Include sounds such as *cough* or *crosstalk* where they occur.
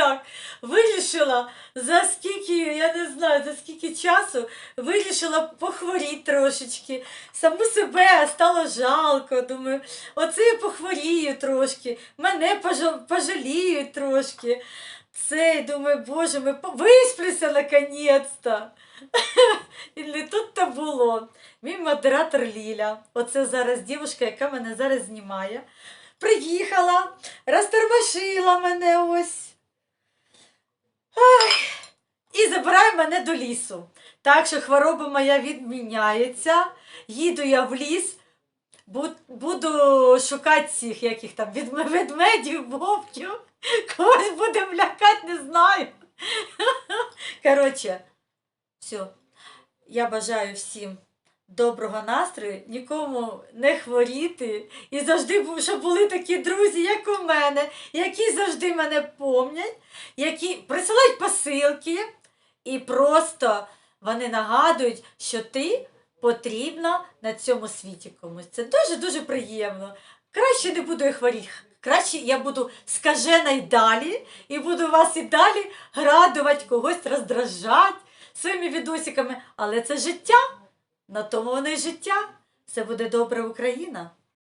Так. Вирішила за скільки, я не знаю, за скільки часу вирішила похворіти трошечки. Саму себе стало жалко. Думаю, оце я похворію трошки, мене пожаліють трошки. Це, думаю, боже, ми висплюся наконець-то. *laughs* І не тут-то було. Мій модератор Ліля, оце зараз дівчинка, яка мене зараз знімає, приїхала, розтормошила мене ось. Мене до лісу. Так що хвороба моя відміняється. Їду я в ліс, буду шукати цих яких там ведмедів, вовків. Когось будемо лякати, не знаю. Коротше, все. Я бажаю всім доброго настрою, нікому не хворіти. І завжди, щоб були такі друзі, як у мене, які завжди мене помнять, які присилають посилки, і просто вони нагадують, що ти потрібна на цьому світі комусь. Це дуже-дуже приємно. Краще не буду я хворіти. Краще я буду скажена й далі, і буду вас і далі радувати, когось роздражати своїми відосиками. Але це життя. На тому воно і життя. Все буде добре, Україна.